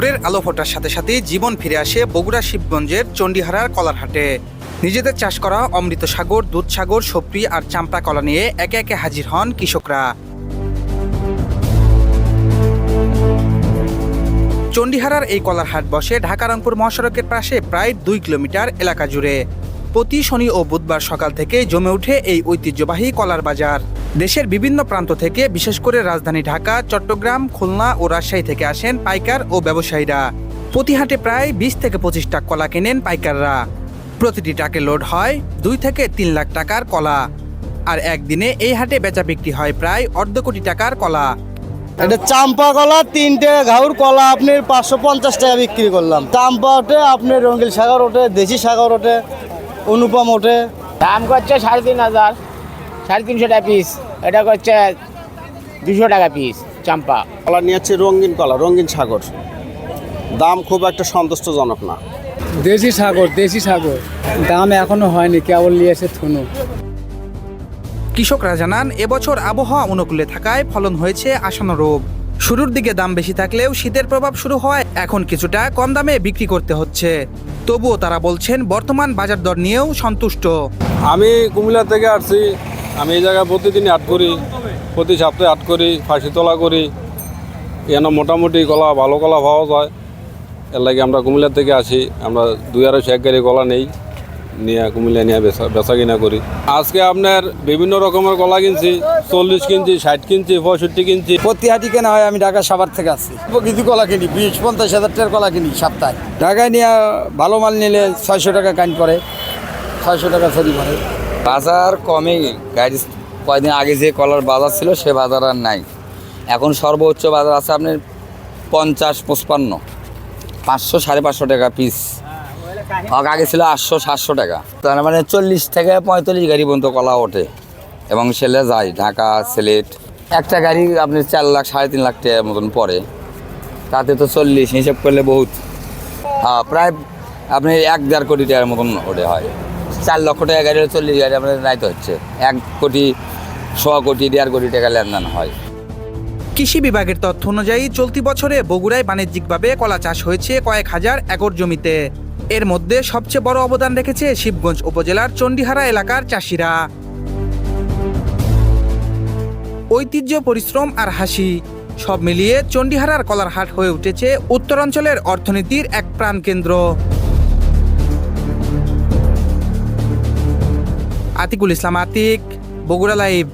ভোরের আলো ফোটার সাথে সাথে জীবন ফিরে আসে বগুড়া শিবগঞ্জের চণ্ডীহারার কলারহাটে। নিজেদের চাষ করা অমৃত সাগর দুধসাগর সপ্রি আর চাম্পা কলা নিয়ে একে একে হাজির হন কৃষকরা। চণ্ডীহারার এই কলার হাট বসে ঢাকা রংপুর মহাসড়কের পাশে প্রায় দুই কিলোমিটার এলাকা জুড়ে। প্রতি শনি ও বুধবার সকাল থেকে জমে ওঠে এই ঐতিহ্যবাহী কলার বাজার। দেশের বিভিন্ন প্রান্ত থেকে, বিশেষ করে রাজধানী ঢাকা, চট্টগ্রাম, খুলনা ও রাজশাহী থেকে আসেন পাইকার ও ব্যবসায়ীরা। প্রতি হাটে প্রায় বিশ থেকে পঁচিশ টাকা কলা কেনেন পাইকাররা। প্রতিটি ট্রাকে লোড হয় দুই থেকে তিন লাখ টাকার কলা। আর একদিনে এই হাটে বেচা বিক্রি হয় প্রায় অর্ধ কোটি টাকার কলা। এটা চাম্পা কলা, তিনটে ঘাউর কলা, আপনি পাঁচশো পঞ্চাশ টাকা বিক্রি করলাম। চাম্পা ওঠে, আপনি রঙ্গিল সাগর ওঠে, দেশি সাগর ওঠে। অনুপম ওঠে। দাম করছে সাড়ে তিন হাজার। সাড়ে তিনশো টাকা পিস এটা করছে দুশো টাকা পিস চাম্পা। কলা নিয়ে যাচ্ছে রঙিন কলা রঙিন সাগর। দাম খুব একটা সন্তুষ্টজনক না। দেশি সাগর দেশি সাগর। দাম এখনও হয়নি কেবল নিয়ে এসে থুনু। কৃষকরা জানান এবছর আবহাওয়া অনুকূলে থাকায় ফলন হয়েছে আশানুরূপ। শুরুর দিকে দাম বেশি থাকলেও শীতের প্রভাব শুরু হয়, এখন কিছুটা কম দামে বিক্রি করতে হচ্ছে। তবুও তারা বলছেন, বর্তমান বাজার দর নিয়েও সন্তুষ্ট। আমি কুমিল্লা থেকে আসছি, আমি এই জায়গায় প্রতিদিন আট করি, প্রতি সপ্তাহে আট করি, ফাঁসি তোলা করি। এখানে মোটামুটি কলা ভালো কলা পাওয়া যায়। এর লাগে আমরা কুমিল্লা থেকে আসি, আমরা দুই আড়াইশো এক গাড়ি কলা নেই। নিয়ে কুমিল্লা নিয়ে বেচা বেচা কিনা করি। আজকে আপনার বিভিন্ন রকমের কলা কিনছি চল্লিশ কিনছি ষাট কিনছি পঁয়ষট্টি কিনছি। প্রতি হাটি কেনা হয় আমি ঢাকা সাভার থেকে আসছি। কিছু কলা কিনি বিশ পঞ্চাশ হাজার টাকার কলা কিনি সপ্তাহে। ঢাকায় নিয়ে ভালো মাল নিলে ছয়শো টাকা কাইন করে ছয়শো টাকা ছড়ি করে বাজার কমে গাড়ি কয়দিন আগে যে কলার বাজার ছিল সে বাজার আর নাই। এখন সর্বোচ্চ বাজার আছে আপনার পঞ্চাশ পঁচপান্ন। পাঁচশো সাড়ে পাঁচশো টাকা পিস আগে ছিল আটশো সাতশো টাকা। তার মানে চল্লিশ থেকে পঁয়তাল্লিশ গাড়ি পর্যন্ত কলা ওঠে। এবং সেলে যায় ঢাকা সিলেট। একটা গাড়ি আপনি চার লাখ সাড়ে তিন লাখ টাকার মতন পড়ে। তাতে তো চল্লিশ হিসেব করলে বহুত। হ্যাঁ প্রায় আপনি এক দেড় কোটি টাকার মতন ওঠে হয়। চার লক্ষ টাকা গাড়ি হলে চল্লিশ গাড়ি আপনার নাইতে হচ্ছে। এক কোটি সোয়া কোটি দেড় কোটি টাকা লেনদেন হয়। কৃষি বিভাগের তথ্য অনুযায়ী চলতি বছরে বগুড়ায় বাণিজ্যিকভাবে কলা চাষ হয়েছে কয়েক হাজার একর জমিতে। এর মধ্যে সবচেয়ে বড় অবদান রেখেছে শিবগঞ্জ উপজেলার চণ্ডীহারা এলাকার চাষিরা। ঐতিহ্য, পরিশ্রম আর হাসি সব মিলিয়ে চণ্ডীহারার কলার হাট হয়ে উঠেছে উত্তরাঞ্চলের অর্থনীতির এক প্রাণকেন্দ্র। আতিকুল ইসলাম আতিক, বগুড়া লাইভ।